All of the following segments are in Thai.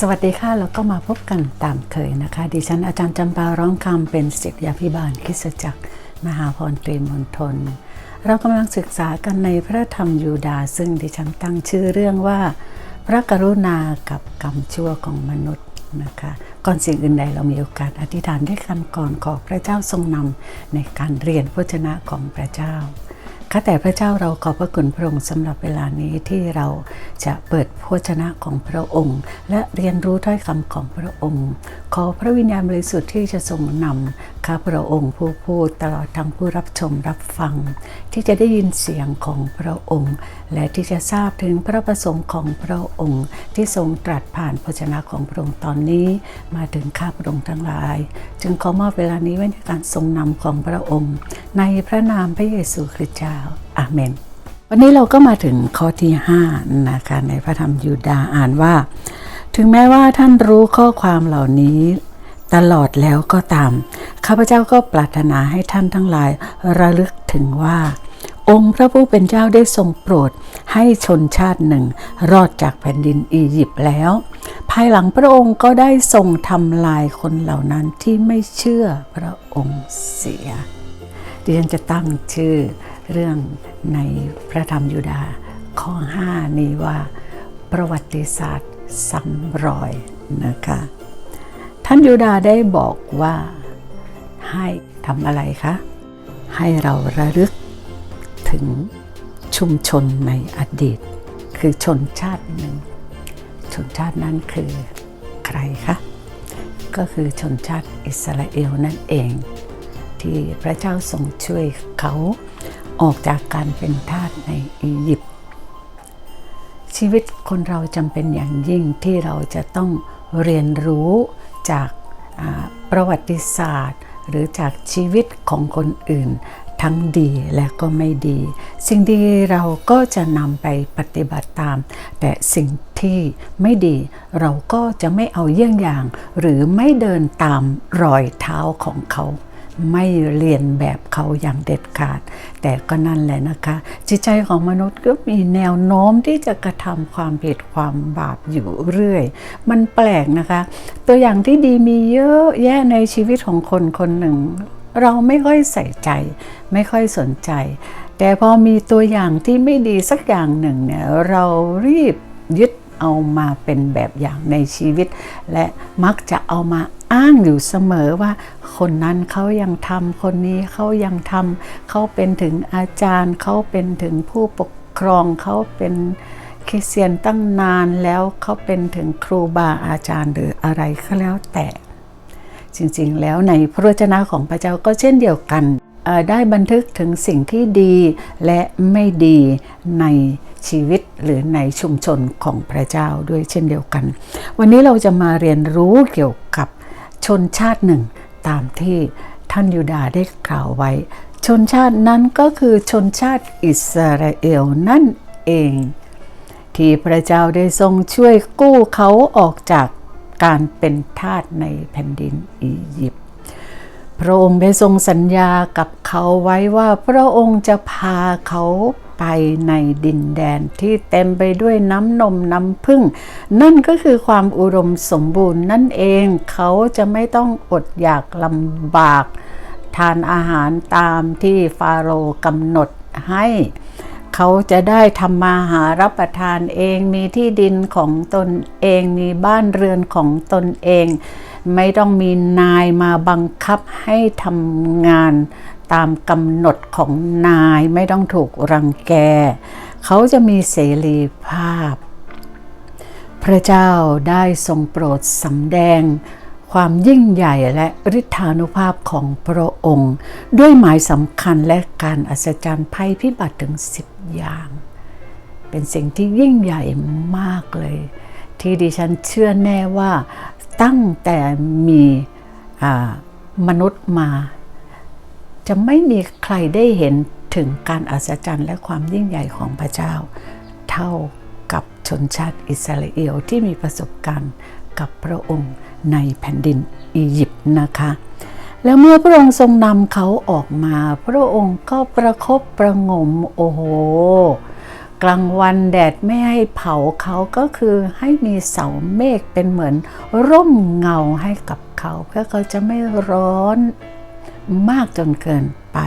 สวัสดีค่ะ แล้วก็มาพบกันตามเคยนะคะ ดิฉันอาจารย์จำปาร้องคำเป็นศิษยาพิบาลคิสจักร มหาพรตรีมณฑลเรากำลังศึกษากันในพระธรรมยูดา ซึ่งดิฉันตั้งชื่อเรื่องว่า พระกรุณากับกรรมชั่วของมนุษย์นะคะก่อนสิ่งอื่นใดเรามีโอกาสอธิษฐานด้วยกันก่อนขอพระเจ้าทรงนำในการเรียนพระชนะของพระเจ้า ข้าแต่พระเจ้าเราขอบพระคุณพระองค์สำหรับเวลานี้ที่เราจะเปิดพระชนะของพระองค์ และเรียนรู้ถ้อยคำของพระองค์ ขอพระวิญญาณบริสุทธิ์ที่จะทรงนำข้าพระองค์ผู้พูดตลอดทั้งผู้รับชมรับฟัง ที่จะได้ยินเสียงของพระองค์ และที่จะทราบถึงพระประสงค์ของพระองค์ ที่ทรงตรัสผ่านพระชนะของพระองค์ตอนนี้ มาถึงข้าพระองค์ทั้งหลาย จึงขอมอบเวลานี้ไว้ในการทรงนำของพระองค์ ในพระนามพระเยซูคริสต์เจ้าอาเมน วันนี้เราก็มาถึงข้อที่5นะคะในพระธรรมยูดาห์อ่านว่า ถึงแม้ว่าท่านรู้ข้อความเหล่านี้ตลอดแล้วก็ตาม ข้าพเจ้าก็ปรารถนาให้ท่านทั้งหลายระลึกถึงว่า องค์พระผู้เป็นเจ้าได้ทรงโปรดให้ชนชาติหนึ่ง รอดจากแผ่นดินอียิปต์แล้ว ภายหลังพระองค์ก็ได้ทรงทำลายคนเหล่านั้นที่ไม่เชื่อพระองค์เสียดิฉันจะตั้งชื่อ เรื่องในพระธรรมยูดาห์ข้อ 5 นี้ว่าประวัติศาสตร์ซ้ำรอยนะคะท่านยูดาห์ได้บอกว่าให้ทำอะไรคะ ให้เราระลึกถึงชุมชนในอดีต คือชนชาติหนึ่ง ชนชาตินั้นคือใครคะ ก็คือชนชาติอิสราเอลนั่นเอง ที่พระเจ้าทรงช่วยเขา ออกจากการเป็นทาสในอียิปต์ชีวิตคนเราจำเป็นอย่างยิ่งที่เราจะต้องเรียนรู้จากประวัติศาสตร์ หรือจากชีวิตของคนอื่น ทั้งดีและก็ไม่ดี สิ่งดีเราก็จะนำไปปฏิบัติตาม แต่สิ่งที่ไม่ดีเราก็จะไม่เอาเยี่ยงอย่าง หรือไม่เดินตามรอยเท้าของเขา ไม่เรียนแบบเขาอย่างเด็ดขาด แต่ก็นั่นแหละนะคะ จิตใจของมนุษย์ก็มีแนวโน้มที่จะกระทำความผิดความบาปอยู่เรื่อย มันแปลกนะคะ ตัวอย่างที่ดีมีเยอะแยะในชีวิตของคนคนหนึ่ง เราไม่ค่อยใส่ใจ ไม่ค่อยสนใจ แต่พอมีตัวอย่างที่ไม่ดีสักอย่างหนึ่งเนี่ยเรารีบยึดเอามาเป็นแบบอย่างในชีวิต และมักจะเอามาอ้างอยู่เสมอว่า คนนั้นเขายังทำคนนี้เขายังทำเขาเป็นถึงอาจารย์เขาเป็นถึงผู้ปกครองเขาเป็นคริสเตียนตั้งนานแล้วเขาเป็นถึงครูบาอาจารย์หรืออะไรก็แล้วแต่จริงๆ แล้วในพระวจนะของพระเจ้าก็เช่นเดียวกัน ได้บันทึกถึงสิ่งที่ดีและไม่ดีในชีวิตหรือในชุมชนของพระเจ้าด้วยเช่นเดียวกัน วันนี้เราจะมาเรียนรู้เกี่ยวกับชนชาติหนึ่ง ตามที่ท่านยูดาได้กล่าวไว้ ชนชาตินั้นก็คือชนชาติอิสราเอลนั่นเอง ที่พระเจ้าได้ทรงช่วยกู้เขาออกจากการเป็นทาสในแผ่นดินอียิปต์พระองค์ได้ทรงสัญญากับเขาไว้ว่าพระองค์จะพาเขา ไปในดินแดนที่เต็มไปด้วยน้ำนมน้ำพึ่ง นั่นก็คือความอุดมสมบูรณ์นั่นเองเขาจะไม่ต้องอดอยากลำบาก ทานอาหารตามที่ฟาโรห์กำหนดให้เขาจะได้ทำมาหารับประทานเองมีที่ดินของตนเองมีบ้านเรือนของตนเอง ไม่ต้องมีนายมาบังคับให้ทำงานตามกำหนดของนายไม่ต้องถูกรังแก เขาจะมีเสรีภาพ พระเจ้าได้ทรงโปรดสำแดง ความยิ่งใหญ่และฤทธานุภาพของพระองค์ ด้วยหมายสำคัญและการอัศจรรย์ภัยพิบัติถึงสิบอย่าง เป็นสิ่งที่ยิ่งใหญ่มากเลย ที่ดิฉันเชื่อแน่ว่าตั้งแต่มีมนุษย์มา จะไม่มีใครได้เห็นถึงการอัศจรรย์และความยิ่งใหญ่ของพระเจ้า เท่ากับชนชาติอิสราเอลที่มีประสบการณ์กับพระองค์ในแผ่นดินอียิปต์นะคะ แล้วเมื่อพระองค์ทรงนำเขาออกมา พระองค์ก็ประครบประงมโอ้โหกลางวันแดดไม่ให้เผาเขาก็คือให้มีเสาเมฆเป็นเหมือนร่มเงาให้กับเขา เพื่อเขาจะไม่ร้อน มากจนเกินไป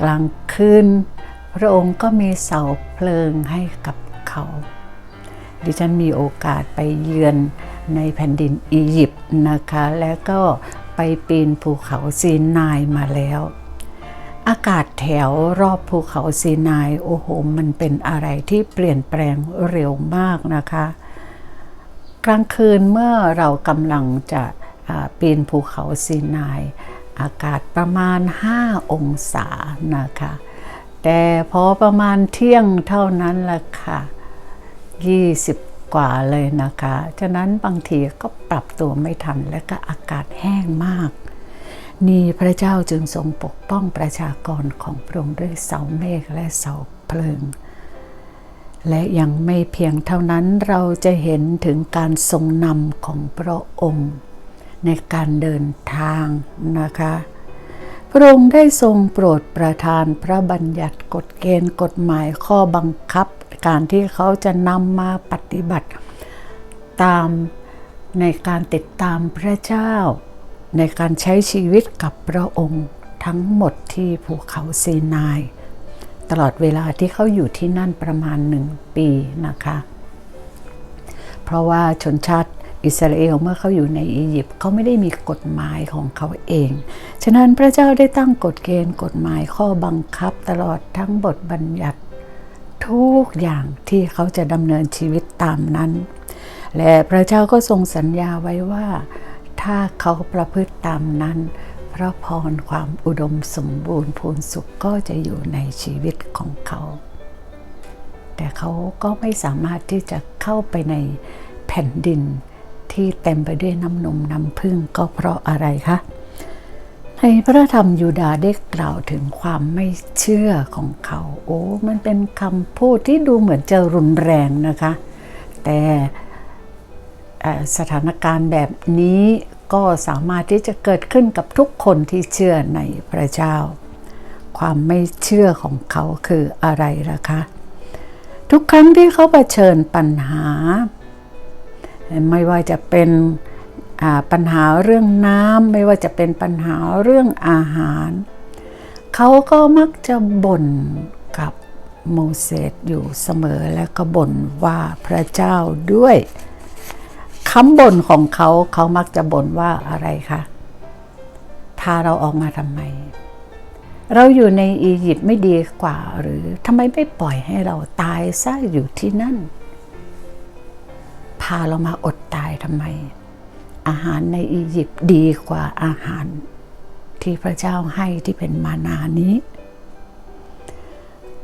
กลางคืนพระองค์ก็มีเสาเพลิงให้กับเขา ดิฉันมีโอกาสไปเยือนในแผ่นดินอียิปต์นะคะ แล้วก็ไปปีนภูเขาซีนายมาแล้ว อากาศแถวรอบภูเขาซีนายโอ้โหมันเป็นอะไรที่เปลี่ยนแปลงเร็วมากนะคะ กลางคืนเมื่อเรากำลังจะปีนภูเขาซีนาย อากาศประมาณ 5 องศานะคะ แต่พอประมาณเที่ยงเท่านั้นละค่ะ 20 กว่าเลยนะคะ ฉะนั้นบางทีก็ปรับตัวไม่ทันและก็อากาศแห้งมาก นี่พระเจ้าจึงทรงปกป้องประชากรของพระองค์ด้วยเสาเมฆและเสาเพลิงและยังไม่เพียงเท่านั้นเราจะเห็นถึงการทรงนำของพระองค์ ในการเดินทางนะคะ พระองค์ได้ทรงโปรดประทานพระบัญญัติกฎเกณฑ์กฎหมายข้อบังคับ การที่เขาจะนำมาปฏิบัติตามในการติดตามพระเจ้า ในการใช้ชีวิตกับพระองค์ทั้งหมดที่ภูเขาซีนาย ตลอดเวลาที่เขาอยู่ที่นั่นประมาณหนึ่งปีนะคะ เพราะว่าชนชาติ อิสราเอลเมื่อเขาอยู่ในอียิปต์เขาไม่ได้มีกฎหมายของเขาเอง ฉะนั้นพระเจ้าได้ตั้งกฎเกณฑ์กฎหมายข้อบังคับตลอดทั้งบทบัญญัติทุกอย่างที่เขาจะดำเนินชีวิตตามนั้น และพระเจ้าก็ทรงสัญญาไว้ว่า ถ้าเขาประพฤติตามนั้น พระพรความอุดมสมบูรณ์พูนสุขก็จะอยู่ในชีวิตของเขา แต่เขาก็ไม่สามารถที่จะเข้าไปในแผ่นดิน ที่เต็มไปด้วยน้ำนมน้ำพึ่งก็เพราะอะไรคะในพระธรรมยูดาห์ได้กล่าวถึงความไม่เชื่อของเขา โอ้ มันเป็นคำพูดที่ดูเหมือนจะรุนแรงนะคะ แต่สถานการณ์แบบนี้ก็สามารถที่จะเกิดขึ้นกับทุกคนที่เชื่อในพระเจ้า ความไม่เชื่อของเขาคืออะไรล่ะคะ ทุกครั้งที่เขาเผชิญปัญหา ไม่ว่าจะเป็นปัญหาเรื่องน้ำไม่ว่าจะเป็นปัญหาเรื่องอาหาร เขาก็มักจะบ่นกับโมเสสอยู่เสมอและก็บ่นว่าพระเจ้าด้วยคำบ่นของเขาเขามักจะบ่นว่าอะไรคะพาเราออกมาทำไม เราอยู่ในอียิปต์ไม่ดีกว่าหรือทำไมไม่ปล่อยให้เราตายซะอยู่ที่นั่น พาเรามาอดตายทำไม อาหารในอียิปต์ดีกว่าอาหารที่พระเจ้าให้ที่เป็นมานานี้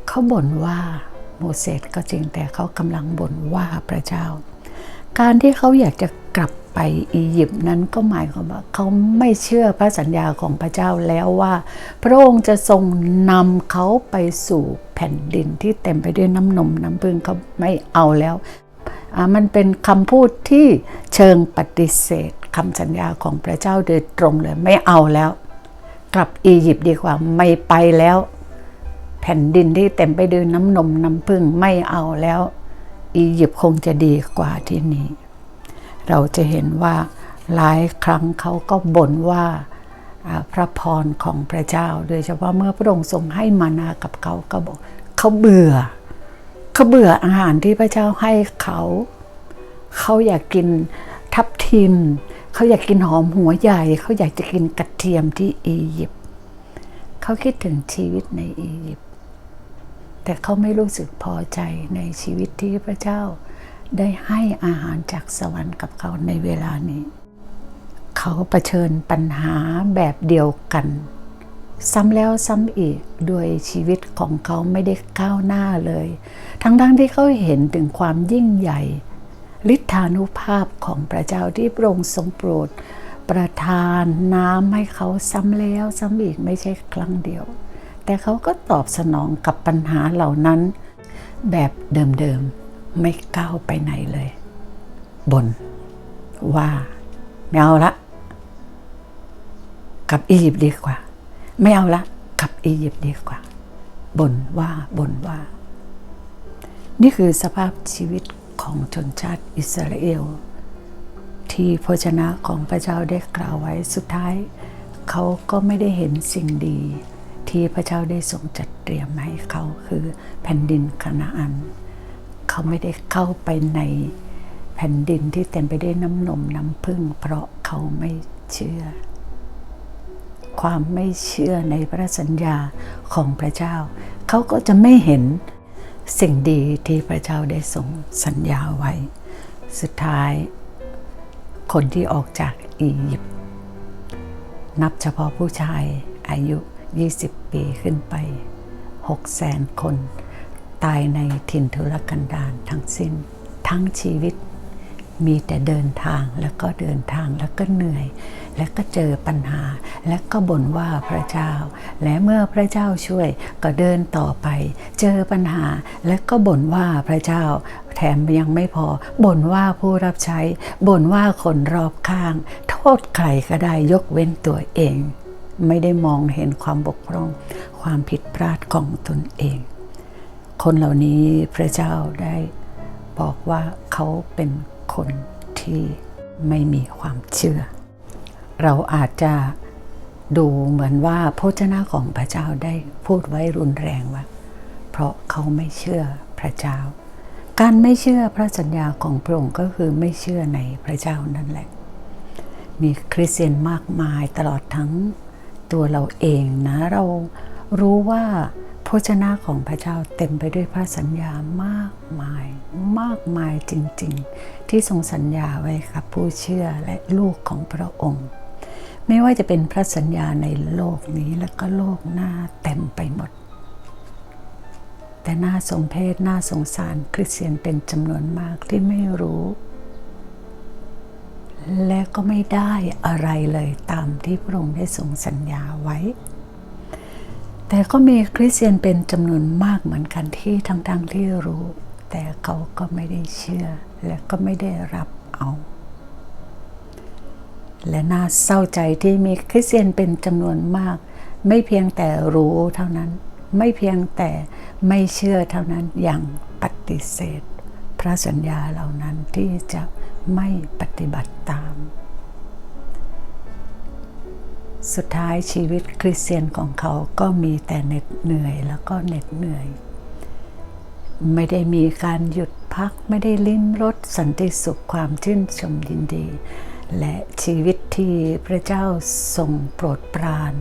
เขาบ่นว่าโมเสสก็จริงแต่เขากำลังบ่นว่าพระเจ้า การที่เขาอยากจะกลับไปอียิปต์นั้นก็หมายความว่าเขาไม่เชื่อพระสัญญาของพระเจ้าแล้วว่า พระองค์จะทรงนำเขาไปสู่แผ่นดินที่เต็มไปด้วยน้ำนมน้ำพึ่งเขาไม่เอาแล้ว มันเป็นคำพูดที่เชิงปฏิเสธคำสัญญาของพระเจ้าโดยตรงเลยไม่เอาแล้ว กลับอียิปต์ดีกว่าไม่ไปแล้ว แผ่นดินที่เต็มไปด้วยน้ำนมน้ำพึ่งไม่เอาแล้ว อียิปต์คงจะดีกว่าที่นี่ เราจะเห็นว่าหลายครั้งเขาก็บ่นว่าอ่าพระพรของพระเจ้า โดยเฉพาะเมื่อพระองค์ทรงให้มานากับเขาก็บอกเขาเบื่อ เขาเบื่ออาหารที่พระเจ้าให้เขา เขาอยากกินทับทิม เขาอยากกินหอมหัวใหญ่ เขาอยากจะกินกระเทียมที่อียิปต์เขาคิดถึงชีวิตในอียิปต์แต่เขาไม่รู้สึกพอใจในชีวิตที่พระเจ้าได้ให้อาหารจากสวรรค์กับเขาในเวลานี้ เขาเผชิญปัญหาแบบเดียวกัน ซ้ำแล้วซ้ำอีกโดยชีวิตของเขาไม่ได้ก้าวหน้าเลย ทั้งๆทที่เขาเห็นถึงความยิ่งใหญ่ฤทธานุภาพของพระเจ้าที่พระองค์ทรงโปรด ประทานน้ำให้เขาซ้ำแล้วซ้ำอีกไม่ใช่ครั้งเดียว แต่เขาก็ตอบสนองกับปัญหาเหล่านั้น แบบเดิมๆไม่ก้าวไปไหนเลยบนว่าไม่เอาละ กับอียิปต์ดีกว่า ไม่เอาละกลับอียิปต์ดีกว่าบ่นว่าบ่นว่า นี่คือสภาพชีวิตของชนชาติอิสราเอล ที่พระชนะของพระเจ้าได้กล่าวไว้สุดท้าย เขาก็ไม่ได้เห็นสิ่งดี ที่พระเจ้าได้ทรงจัดเตรียมให้เขาคือแผ่นดินคานาอัน เขาไม่ได้เข้าไปในแผ่นดินที่เต็มไปด้วยน้ำนมน้ำพึ่ง เพราะเขาไม่เชื่อ ความไม่เชื่อในพระสัญญาของพระเจ้า เขาก็จะไม่เห็นสิ่งดีที่พระเจ้าได้ทรงสัญญาไว้ สุดท้ายคนที่ออกจากอียิปต์นับเฉพาะผู้ชายอายุ 20 ปีขึ้นไป 6 แสนคน ตายในถิ่นทุรกันดารทั้งสิ้น ทั้งชีวิต มีแต่เดินทางแล้วก็เดินทางแล้วก็เหนื่อย แล้วก็เจอปัญหา และก็บ่นว่าพระเจ้า และเมื่อพระเจ้าช่วยก็เดินต่อไป เจอปัญหา และก็บ่นว่าพระเจ้า แถมยังไม่พอบ่นว่าผู้รับใช้บ่นว่าคนรอบข้าง โทษใครก็ได้ยกเว้นตัวเอง ไม่ได้มองเห็นความบกพร่องความผิดพลาดของตนเอง คนเหล่านี้พระเจ้าได้บอกว่าเขาเป็น คนที่ไม่มีความเชื่อ เราอาจจะดูเหมือนว่าพระเจ้าของพระเจ้าได้พูดไว้รุนแรงว่า เพราะเขาไม่เชื่อพระเจ้า การไม่เชื่อพระสัญญาของพระองค์ก็คือไม่เชื่อในพระเจ้านั่นแหละ มีคริสเตียนมากมายตลอดทั้งตัวเราเองนะเรารู้ว่า พระชนะของพระเจ้าเต็มไปด้วยพระสัญญามากมายมากมายจริงๆ ที่ทรงสัญญาไว้กับผู้เชื่อและลูกของพระองค์ ไม่ว่าจะเป็นพระสัญญาในโลกนี้และก็โลกหน้าเต็มไปหมด แต่น่าสมเพชน่าสงสารคริสเตียนเป็นจำนวนมากที่ไม่รู้ และก็ไม่ได้อะไรเลยตามที่พระองค์ได้ทรงสัญญาไว้ แต่ก็มีคริสเตียนเป็นจำนวนมากเหมือนกันที่ทั้งๆทที่รู้ แต่เขาก็ไม่ได้เชื่อ และก็ไม่ได้รับเอา และน่าเศร้าใจที่มีคริสเตียนเป็นจำนวนมาก ไม่เพียงแต่รู้เท่านั้น ไม่เพียงแต่ไม่เชื่อเท่านั้นอย่างปฏิเสธ พระสัญญาเหล่านั้นที่จะไม่ปฏิบัติตาม สุดท้ายชีวิตคริสเตียนของเขาก็มีแต่เหน็ดเหนื่อยแล้วก็เหน็ดเหนื่อย ไม่ได้มีการหยุดพักไม่ได้ลิ้มรสสันติสุขความชื่นชมยินดี และชีวิตที่พระเจ้าทรงโปรดปราน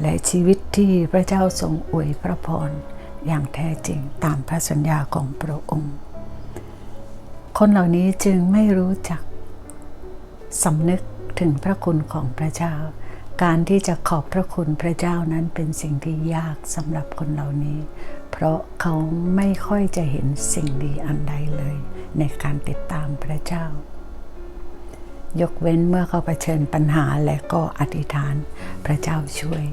และชีวิตที่พระเจ้าทรงอวยพระพรอย่างแท้จริงตามพระสัญญาของพระองค์ คนเหล่านี้จึงไม่รู้จักสำนึกถึงพระคุณของพระเจ้า การที่จะขอบพระคุณพระเจ้านั้นเป็นสิ่งที่ยากสำหรับคนเหล่านี้ เพราะเขาไม่ค่อยจะเห็นสิ่งดีอันใดเลย ในการติดตามพระเจ้า ยกเว้นเมื่อเขาเผชิญปัญหาและก็อธิษฐานพระเจ้าช่วย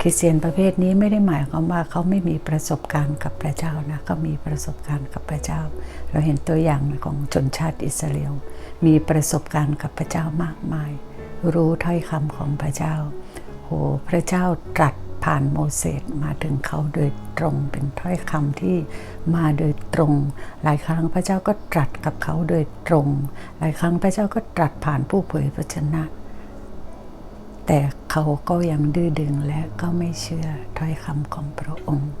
คริสเตียนประเภทนี้ไม่ได้หมายความว่าเขาไม่มีประสบการณ์กับพระเจ้านะเขามีประสบการณ์กับพระเจ้า เราเห็นตัวอย่างของชนชาติอิสราเอลมีประสบการณ์กับพระเจ้ามากมาย รู้ถ้อยคำของพระเจ้าโหพระเจ้าตรัสผ่านโมเสสมาถึงเขาโดยตรงเป็นถ้อยคำที่มาโดยตรง หลายครั้งพระเจ้าก็ตรัสกับเขาโดยตรง หลายครั้งพระเจ้าก็ตรัสผ่านผู้เผยพระชนะ แต่เขาก็ยังดื้อดึงและก็ไม่เชื่อถ้อยคำของพระองค์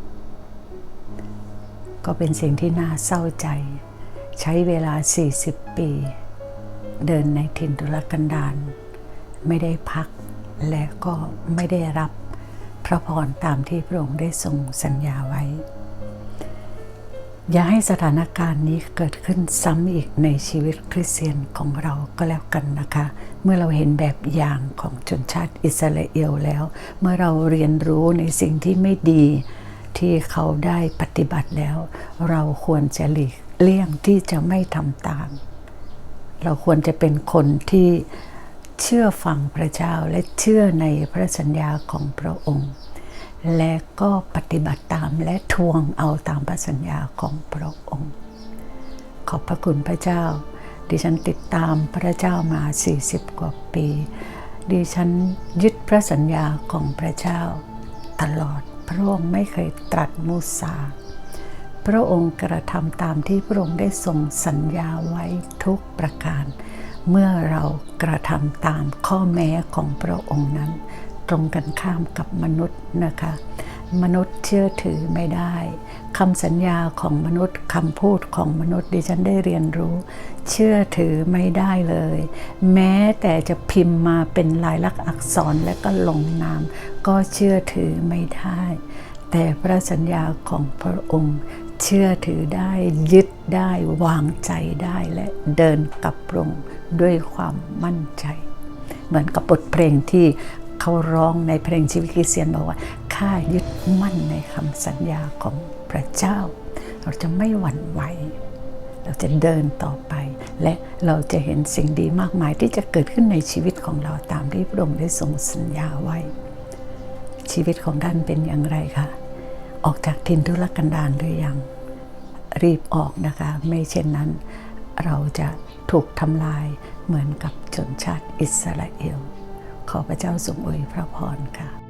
ก็เป็นสิ่งที่น่าเศร้าใจ ใช้เวลา 40 ปี เดินในถิ่นทุรกันดาร ไม่ได้พัก และก็ไม่ได้รับพระพรตามที่พระองค์ได้ทรงสัญญาไว้ อย่าให้สถานการณ์นี้เกิดขึ้นซ้ำอีกในชีวิตคริสเตียนของเราก็แล้วกันนะคะ เมื่อเราเห็นแบบอย่างของชนชาติอิสราเอลแล้ว เมื่อเราเรียนรู้ในสิ่งที่ไม่ดีที่เขาได้ปฏิบัติแล้ว เราควรจะหลีกเลี่ยงที่จะไม่ทำตาม เราควรจะเป็นคนที่ เชื่อฟังพระเจ้าและเชื่อในพระสัญญาของพระองค์ และก็ปฏิบัติตามและทวงเอาตามพระสัญญาของพระองค์ ขอบพระคุณพระเจ้า ดิฉันติดตามพระเจ้ามา 40 กว่าปี ดิฉันยึดพระสัญญาของพระเจ้า ตลอดพระองค์ไม่เคยตรัสมูสาพระองค์กระทำตามที่พระองค์ได้ทรงสัญญาไว้ทุกประการ เมื่อเรากระทำตามข้อแม้ของพระองค์นั้น ตรงกันข้ามกับมนุษย์นะคะ มนุษย์เชื่อถือไม่ได้คำสัญญาของมนุษย์คำพูดของมนุษย์ดิฉันได้เรียนรู้ เชื่อถือไม่ได้เลย แม้แต่จะพิมพ์มาเป็นลายลักษณ์อักษรและก็ลงนาม ก็เชื่อถือไม่ได้ แต่พระสัญญาของพระองค์เชื่อถือได้ยึดได้วางใจได้และเดินกับพระองค์ ด้วยความมั่นใจ เหมือนกับบทเพลงที่เขาร้องในเพลงชีวิตคริสเตียนบอกว่าข้ายึดมั่นในคำสัญญาของพระเจ้า เราจะไม่หวั่นไหวเราจะเดินต่อไป และเราจะเห็นสิ่งดีมากมายที่จะเกิดขึ้นในชีวิตของเราตามที่พระองค์ได้ทรงสัญญาไว้ ชีวิตของท่านเป็นอย่างไรคะออกจากทินทุรกันดารหรือยังรีบออกนะคะ ไม่เช่นนั้น เราจะถูกทำลายเหมือนกับชนชาติอิสราเอล ขอพระเจ้าทรงอวยพระพรค่ะ